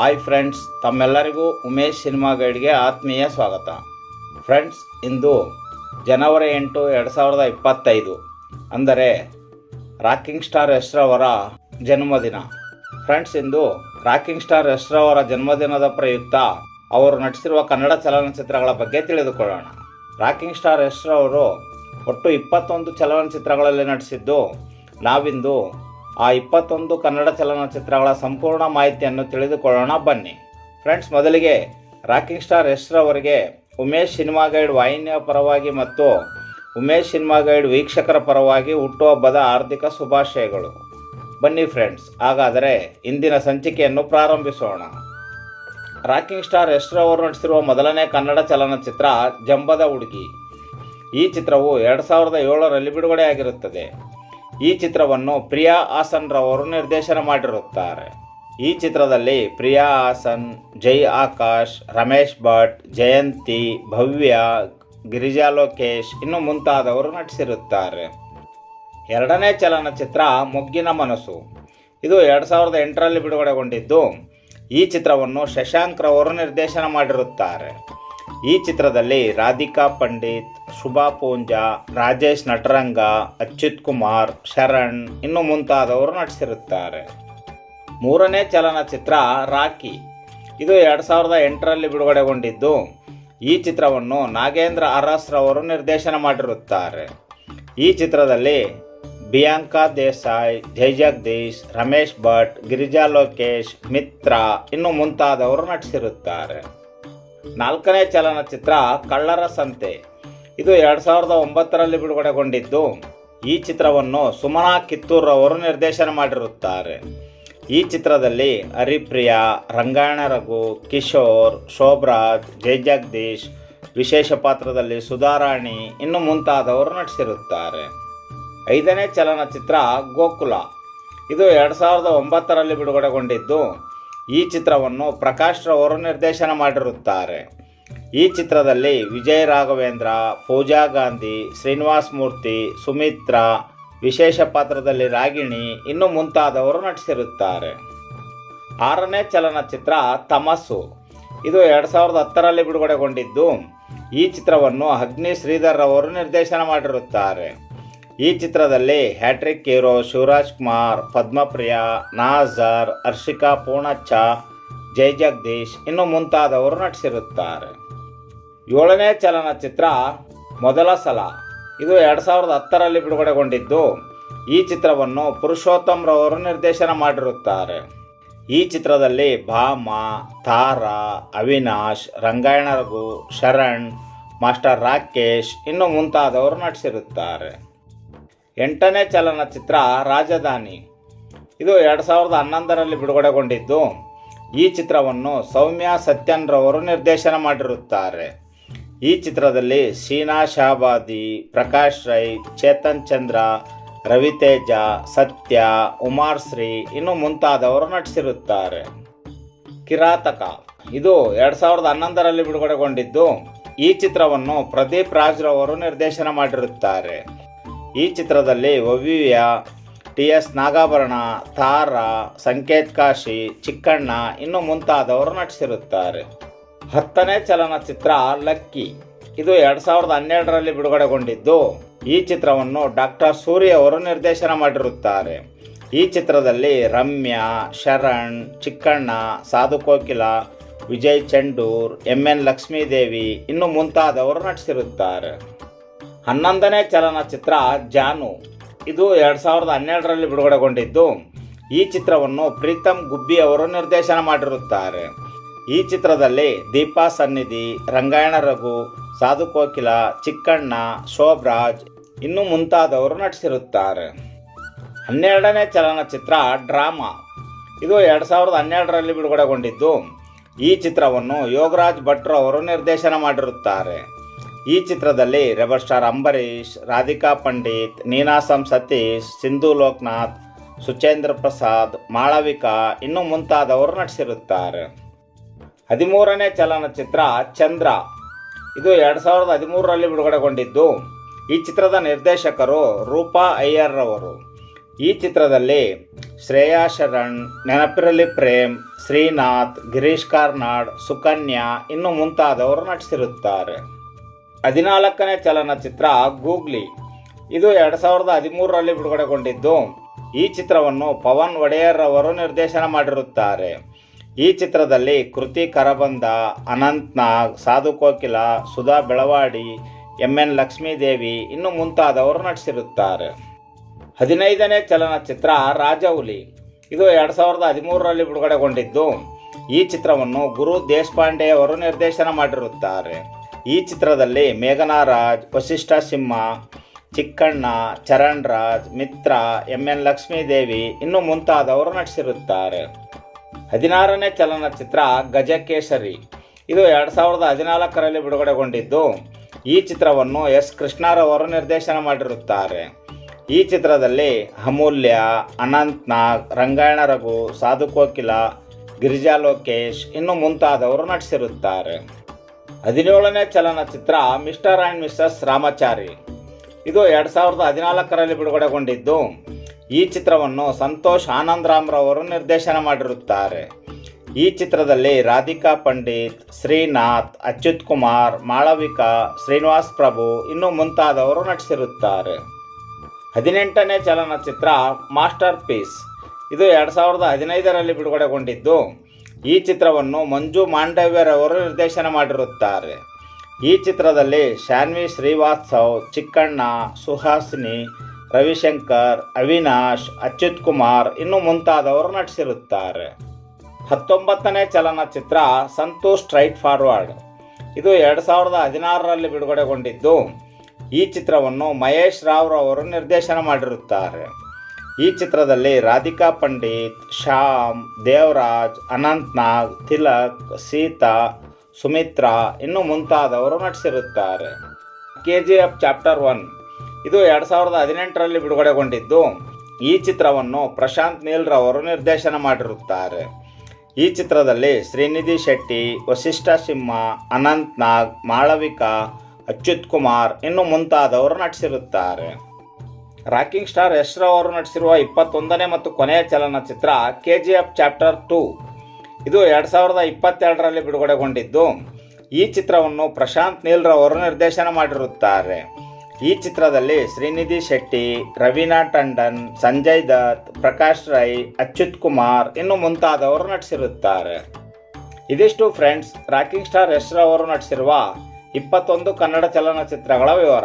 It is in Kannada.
ಹಾಯ್ ಫ್ರೆಂಡ್ಸ್ ತಮ್ಮೆಲ್ಲರಿಗೂ ಉಮೇಶ್ ಸಿನಿಮಾ ಗೈಡ್ಗೆ ಆತ್ಮೀಯ ಸ್ವಾಗತ. ಫ್ರೆಂಡ್ಸ್ ಇಂದು ಜನವರಿ ಎಂಟು ಎರಡು ಸಾವಿರದ ಇಪ್ಪತ್ತೈದು, ಅಂದರೆ ರಾಕಿಂಗ್ ಸ್ಟಾರ್ ಯಶ್ರವರ ಜನ್ಮದಿನ. ಫ್ರೆಂಡ್ಸ್ ಇಂದು ರಾಕಿಂಗ್ ಸ್ಟಾರ್ ಯಶ್ರವರ ಜನ್ಮದಿನದ ಪ್ರಯುಕ್ತ ಅವರು ನಟಿಸಿರುವ ಕನ್ನಡ ಚಲನಚಿತ್ರಗಳ ಬಗ್ಗೆ ತಿಳಿದುಕೊಳ್ಳೋಣ. ರಾಕಿಂಗ್ ಸ್ಟಾರ್ ಯಶ್ರವರು ಒಟ್ಟು ಇಪ್ಪತ್ತೊಂದು ಚಲನಚಿತ್ರಗಳಲ್ಲಿ ನಟಿಸಿದ್ದು ನಾವಿಂದು ಆ ಇಪ್ಪತ್ತೊಂದು ಕನ್ನಡ ಚಲನಚಿತ್ರಗಳ ಸಂಪೂರ್ಣ ಮಾಹಿತಿಯನ್ನು ತಿಳಿದುಕೊಳ್ಳೋಣ, ಬನ್ನಿ. ಫ್ರೆಂಡ್ಸ್, ಮೊದಲಿಗೆ ರಾಕಿಂಗ್ ಸ್ಟಾರ್ ಯಶ್ರವರಿಗೆ ಉಮೇಶ್ ಸಿನಿಮಾ ಗೈಡ್ ವಾಹಿನಿಯ ಪರವಾಗಿ ಮತ್ತು ಉಮೇಶ್ ಸಿನಿಮಾ ಗೈಡ್ ವೀಕ್ಷಕರ ಪರವಾಗಿ ಹುಟ್ಟುಹಬ್ಬದ ಆರ್ಥಿಕ ಶುಭಾಶಯಗಳು. ಬನ್ನಿ ಫ್ರೆಂಡ್ಸ್, ಹಾಗಾದರೆ ಇಂದಿನ ಸಂಚಿಕೆಯನ್ನು ಪ್ರಾರಂಭಿಸೋಣ. ರಾಕಿಂಗ್ ಸ್ಟಾರ್ ಯಶ್ರವರು ನಟಿಸಿರುವ ಮೊದಲನೇ ಕನ್ನಡ ಚಲನಚಿತ್ರ, ಜಂಬದ ಹುಡುಗಿ. ಈ ಚಿತ್ರವು ಎರಡು ಸಾವಿರದ ಏಳರಲ್ಲಿ ಬಿಡುಗಡೆಯಾಗಿರುತ್ತದೆ. ಈ ಚಿತ್ರವನ್ನು ಪ್ರಿಯಾ ಹಾಸನ್ ರವರು ನಿರ್ದೇಶನ ಮಾಡಿರುತ್ತಾರೆ. ಈ ಚಿತ್ರದಲ್ಲಿ ಪ್ರಿಯಾ ಹಾಸನ್, ಜೈ ಆಕಾಶ್, ರಮೇಶ್ ಭಟ್, ಜಯಂತಿ, ಭವ್ಯ, ಗಿರಿಜಾ ಲೋಕೇಶ್ ಇನ್ನು ಮುಂತಾದವರು ನಟಿಸಿರುತ್ತಾರೆ. ಎರಡನೇ ಚಲನಚಿತ್ರ ಮೊಗ್ಗಿನ ಮನಸ್ಸು. ಇದು ಎರಡು ಸಾವಿರದ ಎಂಟರಲ್ಲಿ ಬಿಡುಗಡೆಗೊಂಡಿದ್ದು. ಈ ಚಿತ್ರವನ್ನು ಶಶಾಂಕ್ ರವರು ನಿರ್ದೇಶನ ಮಾಡಿರುತ್ತಾರೆ. ಈ ಚಿತ್ರದಲ್ಲಿ ರಾಧಿಕಾ ಪಂಡಿತ್, ಶುಭಾ ಪೂಂಜಾ, ರಾಜೇಶ್ ನಟರಂಗ, ಅಚ್ಯುತ್ ಕುಮಾರ್, ಶರಣ್ ಇನ್ನು ಮುಂತಾದವರು ನಟಿಸಿರುತ್ತಾರೆ. ಮೂರನೇ ಚಲನಚಿತ್ರ ರಾಕಿ ಇದು ಎರಡು ಸಾವಿರದ ಎಂಟರಲ್ಲಿ ಬಿಡುಗಡೆಗೊಂಡಿದ್ದು, ಈ ಚಿತ್ರವನ್ನು ನಾಗೇಂದ್ರ ಅರಸ್ ರವರು ನಿರ್ದೇಶನ ಮಾಡಿರುತ್ತಾರೆ. ಈ ಚಿತ್ರದಲ್ಲಿ ಬಿಯಾಂಕಾ ದೇಸಾಯಿ, ಜೈ ಜಗದೀಶ್, ರಮೇಶ್ ಭಟ್, ಗಿರಿಜಾ ಲೋಕೇಶ್, ಮಿತ್ರ ಇನ್ನು ಮುಂತಾದವರು ನಟಿಸಿರುತ್ತಾರೆ. ನಾಲ್ಕನೇ ಚಲನಚಿತ್ರ ಕಳ್ಳರ ಸಂತೆ. ಇದು ಎರಡು ಸಾವಿರದ ಒಂಬತ್ತರಲ್ಲಿ ಬಿಡುಗಡೆಗೊಂಡಿದ್ದು. ಈ ಚಿತ್ರವನ್ನು ಸುಮನಾ ಕಿತ್ತೂರ್ ಅವರು ನಿರ್ದೇಶನ ಮಾಡಿರುತ್ತಾರೆ. ಈ ಚಿತ್ರದಲ್ಲಿ ಹರಿಪ್ರಿಯಾ, ರಂಗಾಯಣ ರಘು, ಕಿಶೋರ್, ಶೋಭರಾಜ್, ಜೈ ಜಗದೀಶ್, ವಿಶೇಷ ಪಾತ್ರದಲ್ಲಿ ಸುಧಾರಾಣಿ, ಇನ್ನು ಮುಂತಾದವರು ನಟಿಸಿರುತ್ತಾರೆ. ಐದನೇ ಚಲನಚಿತ್ರ ಗೋಕುಲ. ಇದು ಎರಡು ಸಾವಿರದ ಒಂಬತ್ತರಲ್ಲಿ ಬಿಡುಗಡೆಗೊಂಡಿದ್ದು. ಈ ಚಿತ್ರವನ್ನು ಪ್ರಕಾಶ್ ರವರು ನಿರ್ದೇಶನ ಮಾಡಿರುತ್ತಾರೆ. ಈ ಚಿತ್ರದಲ್ಲಿ ವಿಜಯ್ ರಾಘವೇಂದ್ರ, ಪೂಜಾ ಗಾಂಧಿ, ಶ್ರೀನಿವಾಸ್ ಮೂರ್ತಿ, ಸುಮಿತ್ರಾ, ವಿಶೇಷ ಪಾತ್ರದಲ್ಲಿ ರಾಗಿಣಿ, ಇನ್ನು ಮುಂತಾದವರು ನಟಿಸಿರುತ್ತಾರೆ. ಆರನೇ ಚಲನಚಿತ್ರ ತಮಸ್ಸು. ಇದು ಎರಡು ಸಾವಿರದ ಹತ್ತರಲ್ಲಿ ಬಿಡುಗಡೆಗೊಂಡಿದ್ದು. ಈ ಚಿತ್ರವನ್ನು ಅಗ್ನಿ ಶ್ರೀಧರ್ ಅವರು ನಿರ್ದೇಶನ ಮಾಡಿರುತ್ತಾರೆ. ಈ ಚಿತ್ರದಲ್ಲಿ hat trick hero Shivaraj Kumar, Padmapriya, Nassar, Harshika, Poonacha, Jai Jagadish ಇನ್ನು ಮುಂತಾದವರು ನಟಿಸಿರುತ್ತಾರೆ. ಏಳನೇ ಚಲನಚಿತ್ರ ಮೊದಲ ಸಲ. ಇದು ಎರಡು ಸಾವಿರದ ಹತ್ತರಲ್ಲಿ ಬಿಡುಗಡೆಗೊಂಡಿದ್ದು. ಈ ಚಿತ್ರವನ್ನು ಪುರುಷೋತ್ತಮ್ ರವರು ನಿರ್ದೇಶನ ಮಾಡಿರುತ್ತಾರೆ. ಈ ಚಿತ್ರದಲ್ಲಿ ಭಾಮ, ತಾರಾ, ಅವಿನಾಶ್, ರಂಗಾಯಣ ರಘು, ಶರಣ್, ಮಾಸ್ಟರ್ ರಾಕೇಶ್ ಇನ್ನು ಮುಂತಾದವರು ನಟಿಸಿರುತ್ತಾರೆ. ಎಂಟನೇ ಚಲನಚಿತ್ರ ರಾಜಧಾನಿ. ಇದು ಎರಡು ಸಾವಿರದ ಹನ್ನೊಂದರಲ್ಲಿ ಬಿಡುಗಡೆಗೊಂಡಿದ್ದು. ಈ ಚಿತ್ರವನ್ನು ಸೌಮ್ಯ ಸತ್ಯನ್ ರವರು ನಿರ್ದೇಶನ ಮಾಡಿರುತ್ತಾರೆ. ಈ ಚಿತ್ರದಲ್ಲಿ ಶೀನಾ ಶಾಬಾದಿ, ಪ್ರಕಾಶ್ ರೈ, ಚೇತನ್ ಚಂದ್ರ, ರವಿತೇಜ, ಸತ್ಯ, ಉಮಾರ್ ಶ್ರೀ ಇನ್ನು ಮುಂತಾದವರು ನಟಿಸಿರುತ್ತಾರೆ. ಕಿರಾತಕ. ಇದು ಎರಡು ಸಾವಿರದ ಹನ್ನೊಂದರಲ್ಲಿ ಬಿಡುಗಡೆಗೊಂಡಿದ್ದು. ಈ ಚಿತ್ರವನ್ನು ಪ್ರದೀಪ್ ರಾಜ್ರವರು ನಿರ್ದೇಶನ ಮಾಡಿರುತ್ತಾರೆ. ಈ ಚಿತ್ರದಲ್ಲಿ ಒವಿಯ ಟಿ ಎಸ್ ನಾಗಾಭರಣ, ತಾರ ಸಂಕೇತ್ ಕಾಶಿ ಚಿಕ್ಕಣ್ಣ ಇನ್ನು ಮುಂತಾದವರು ನಟಿಸಿರುತ್ತಾರೆ. ಹತ್ತನೇ ಚಲನಚಿತ್ರ ಲಕ್ಕಿ. ಇದು ಎರಡು ಸಾವಿರದ ಹನ್ನೆರಡರಲ್ಲಿ ಬಿಡುಗಡೆಗೊಂಡಿದ್ದು ಈ ಚಿತ್ರವನ್ನು ಡಾಕ್ಟರ್ ಸೂರ್ಯ ಅವರು ನಿರ್ದೇಶನ ಮಾಡಿರುತ್ತಾರೆ. ಈ ಚಿತ್ರದಲ್ಲಿ ರಮ್ಯಾ, ಶರಣ್, ಚಿಕ್ಕಣ್ಣ, ಸಾಧು ಕೋಕಿಲ, ವಿಜಯ್ ಚಂಡೂರ್, ಎಂ ಎನ್ ಲಕ್ಷ್ಮೀದೇವಿ ಇನ್ನು ಮುಂತಾದವರು ನಟಿಸಿರುತ್ತಾರೆ. ಹನ್ನೊಂದನೇ ಚಲನಚಿತ್ರ ಜಾನು. ಇದು ಎರಡು ಸಾವಿರದ ಹನ್ನೆರಡರಲ್ಲಿ ಬಿಡುಗಡೆಗೊಂಡಿದ್ದು. ಈ ಚಿತ್ರವನ್ನು ಪ್ರೀತಮ್ ಗುಬ್ಬಿ ಅವರು ನಿರ್ದೇಶನ ಮಾಡಿರುತ್ತಾರೆ. ಈ ಚಿತ್ರದಲ್ಲಿ ದೀಪಾ ಸನ್ನಿಧಿ, ರಂಗಾಯಣ ರಘು, ಸಾಧು ಕೋಕಿಲ, ಚಿಕ್ಕಣ್ಣ, ಶೋಭರಾಜ್ ಇನ್ನು ಮುಂತಾದವರು ನಟಿಸಿರುತ್ತಾರೆ. ಹನ್ನೆರಡನೇ ಚಲನಚಿತ್ರ ಡ್ರಾಮಾ. ಇದು ಎರಡು ಸಾವಿರದ ಹನ್ನೆರಡರಲ್ಲಿ ಬಿಡುಗಡೆಗೊಂಡಿದ್ದು. ಈ ಚಿತ್ರವನ್ನು ಯೋಗರಾಜ್ ಭಟ್ರು ಅವರು ನಿರ್ದೇಶನ ಮಾಡಿರುತ್ತಾರೆ. ಈ ಚಿತ್ರದಲ್ಲಿ ರೆಬರ್ ಸ್ಟಾರ್ ಅಂಬರೀಷ್, ರಾಧಿಕಾ ಪಂಡಿತ್, ನೀನಾಸಂ ಸತೀಶ್, ಸಿಂಧು ಲೋಕನಾಥ್, ಸುಚೇಂದ್ರ ಪ್ರಸಾದ್, ಮಾಳವಿಕಾ ಇನ್ನು ಮುಂತಾದವರು ನಟಿಸಿರುತ್ತಾರೆ. ಹದಿಮೂರನೇ ಚಲನಚಿತ್ರ ಚಂದ್ರ. ಇದು ಎರಡು ಸಾವಿರದ ಹದಿಮೂರರಲ್ಲಿ ಬಿಡುಗಡೆಗೊಂಡಿದ್ದು. ಈ ಚಿತ್ರದ ನಿರ್ದೇಶಕರು ರೂಪಾ ಅಯ್ಯರ್ರವರು. ಈ ಚಿತ್ರದಲ್ಲಿ ಶ್ರೇಯಾ ಶರಣ್, ನೆನಪಿರಲಿ ಪ್ರೇಮ್, ಶ್ರೀನಾಥ್, ಗಿರೀಶ್ ಕಾರ್ನಾಡ್, ಸುಕನ್ಯಾ ಇನ್ನು ಮುಂತಾದವರು ನಟಿಸಿರುತ್ತಾರೆ. ಹದಿನಾಲ್ಕನೇ ಚಲನಚಿತ್ರ ಗೂಗ್ಲಿ. ಇದು ಎರಡು ಸಾವಿರದ ಹದಿಮೂರರಲ್ಲಿ ಬಿಡುಗಡೆಗೊಂಡಿದ್ದು. ಈ ಚಿತ್ರವನ್ನು ಪವನ್ ಒಡೆಯರ್ ಅವರು ನಿರ್ದೇಶನ ಮಾಡಿರುತ್ತಾರೆ. ಈ ಚಿತ್ರದಲ್ಲಿ ಕೃತಿ ಕರಬಂದ, ಅನಂತ್ ನಾಗ್, ಸಾಧು ಕೋಕಿಲ, ಸುಧಾ ಬೆಳವಾಡಿ, ಎಂ ಎನ್ ಲಕ್ಷ್ಮೀದೇವಿ ಇನ್ನು ಮುಂತಾದವರು ನಟಿಸಿರುತ್ತಾರೆ. ಹದಿನೈದನೇ ಚಲನಚಿತ್ರ ರಾಜೌಲಿ. ಇದು ಎರಡು ಸಾವಿರದ ಹದಿಮೂರರಲ್ಲಿ ಬಿಡುಗಡೆಗೊಂಡಿದ್ದು. ಈ ಚಿತ್ರವನ್ನು ಗುರು ದೇಶಪಾಂಡೆ ಅವರು ನಿರ್ದೇಶನ ಮಾಡಿರುತ್ತಾರೆ. ಈ ಚಿತ್ರದಲ್ಲಿ ಮೇಘನಾ ರಾಜ್ ವಶಿಷ್ಠ ಸಿಂಹ, ಚಿಕ್ಕಣ್ಣ ಚರಣ್ ರಾಜ್ ಮಿತ್ರ, ಎಂ ಎನ್ ಲಕ್ಷ್ಮೀದೇವಿ ಇನ್ನು ಮುಂತಾದವರು ನಟಿಸಿರುತ್ತಾರೆ. ಹದಿನಾರನೇ ಚಲನಚಿತ್ರ ಗಜಕೇಸರಿ. ಇದು ಎರಡು ಸಾವಿರದ ಹದಿನಾಲ್ಕರಲ್ಲಿ ಬಿಡುಗಡೆಗೊಂಡಿದ್ದು. ಈ ಚಿತ್ರವನ್ನು ಎಸ್ ಕೃಷ್ಣರವರು ನಿರ್ದೇಶನ ಮಾಡಿರುತ್ತಾರೆ. ಈ ಚಿತ್ರದಲ್ಲಿ ಅಮೂಲ್ಯ, ಅನಂತ್ ನಾಗ್, ರಂಗಾಯಣ ರಘು, ಸಾಧು ಕೋಕಿಲ, ಗಿರಿಜಾ ಲೋಕೇಶ್ ಇನ್ನು ಮುಂತಾದವರು ನಟಿಸಿರುತ್ತಾರೆ. ಹದಿನೇಳನೇ ಚಲನಚಿತ್ರ ಮಿಸ್ಟರ್ ಆ್ಯಂಡ್ ಮಿಸ್ಸಸ್ ರಾಮಚಾರಿ. ಇದು ಎರಡು ಸಾವಿರದ ಹದಿನಾಲ್ಕರಲ್ಲಿ ಬಿಡುಗಡೆಗೊಂಡಿದ್ದು. ಈ ಚಿತ್ರವನ್ನು ಸಂತೋಷ್ ಆನಂದ್ ರಾಮ್ರವರು ನಿರ್ದೇಶನ ಮಾಡಿರುತ್ತಾರೆ. ಈ ಚಿತ್ರದಲ್ಲಿ ರಾಧಿಕಾ ಪಂಡಿತ್, ಶ್ರೀನಾಥ್, ಅಚ್ಯುತ್ ಕುಮಾರ್, ಮಾಳವಿಕಾ, ಶ್ರೀನಿವಾಸ್ ಪ್ರಭು ಇನ್ನು ಮುಂತಾದವರು ನಟಿಸಿರುತ್ತಾರೆ. ಹದಿನೆಂಟನೇ ಚಲನಚಿತ್ರ ಮಾಸ್ಟರ್ ಪೀಸ್ ಇದು ಎರಡು ಸಾವಿರದ ಹದಿನೈದರಲ್ಲಿ ಬಿಡುಗಡೆಗೊಂಡಿದ್ದು. ಈ ಚಿತ್ರವನ್ನು ಮಂಜು ಮಾಂಡವ್ಯರವರು ನಿರ್ದೇಶನ ಮಾಡಿರುತ್ತಾರೆ. ಈ ಚಿತ್ರದಲ್ಲಿ ಶಾನ್ವಿ ಶ್ರೀವಾತ್ಸವ್, ಚಿಕ್ಕಣ್ಣ ಸುಹಾಸಿನಿ, ರವಿಶಂಕರ್, ಅವಿನಾಶ್, ಅಚ್ಯುತ್ ಕುಮಾರ್ ಇನ್ನು ಮುಂತಾದವರು ನಟಿಸಿರುತ್ತಾರೆ. ಹತ್ತೊಂಬತ್ತನೇ ಚಲನಚಿತ್ರ ಸಂತೋಷ್ ಸ್ಟ್ರೈಟ್ ಫಾರ್ವರ್ಡ್. ಇದು ಎರಡು ಸಾವಿರದ ಹದಿನಾರರಲ್ಲಿ ಬಿಡುಗಡೆಗೊಂಡಿದ್ದು. ಈ ಚಿತ್ರವನ್ನು ಮಹೇಶ್ ರಾವ್ ಅವರು ನಿರ್ದೇಶನ ಮಾಡಿರುತ್ತಾರೆ. ಈ ಚಿತ್ರದಲ್ಲಿ ರಾಧಿಕಾ ಪಂಡಿತ್, ಶ್ಯಾಮ್, ದೇವರಾಜ್, ಅನಂತ್ನಾಗ್, ತಿಲಕ್, ಸೀತಾ, ಸುಮಿತ್ರಾ ಇನ್ನು ಮುಂತಾದವರು ನಟಿಸಿರುತ್ತಾರೆ. K G F chapter one. ಇದು ಎರಡು ಸಾವಿರದ ಹದಿನೆಂಟರಲ್ಲಿ ಬಿಡುಗಡೆಗೊಂಡಿದ್ದು. ಈ ಚಿತ್ರವನ್ನು ಪ್ರಶಾಂತ್ ನೀಲ್ರವರು ನಿರ್ದೇಶನ ಮಾಡಿರುತ್ತಾರೆ. ಈ ಚಿತ್ರದಲ್ಲಿ ಶ್ರೀನಿಧಿ ಶೆಟ್ಟಿ, ವಸಿಷ್ಠ ಸಿಂಹ, ಅನಂತ್ನಾಗ್, ಮಾಳವಿಕಾ, ಅಚ್ಯುತ್ ಕುಮಾರ್ ಇನ್ನು ಮುಂತಾದವರು ನಟಿಸಿರುತ್ತಾರೆ. ರಾಕಿಂಗ್ ಸ್ಟಾರ್ ಯಶ್ ಅವರು ನಟಿಸಿರುವ ಇಪ್ಪತ್ತೊಂದನೇ ಮತ್ತು ಕೊನೆಯ ಚಲನಚಿತ್ರ K G F chapter two. ಇದು ಎರಡು ಸಾವಿರದ ಇಪ್ಪತ್ತೆರಡರಲ್ಲಿ ಬಿಡುಗಡೆಗೊಂಡಿದ್ದು. ಈ ಚಿತ್ರವನ್ನು ಪ್ರಶಾಂತ್ ನೀಲ್ರವರು ನಿರ್ದೇಶನ ಮಾಡಿರುತ್ತಾರೆ. ಈ ಚಿತ್ರದಲ್ಲಿ ಶ್ರೀನಿಧಿ ಶೆಟ್ಟಿ, ರವೀನಾ ಟಂಡನ್, ಸಂಜಯ್ ದತ್, ಪ್ರಕಾಶ್ ರೈ, ಅಚ್ಯುತ್ ಕುಮಾರ್ ಇನ್ನು ಮುಂತಾದವರು ನಟಿಸಿರುತ್ತಾರೆ. ಇದಿಷ್ಟು ಫ್ರೆಂಡ್ಸ್, ರಾಕಿಂಗ್ ಸ್ಟಾರ್ ಯಶ್ ಅವರು ನಟಿಸಿರುವ ಇಪ್ಪತ್ತೊಂದು ಕನ್ನಡ ಚಲನಚಿತ್ರಗಳ ವಿವರ.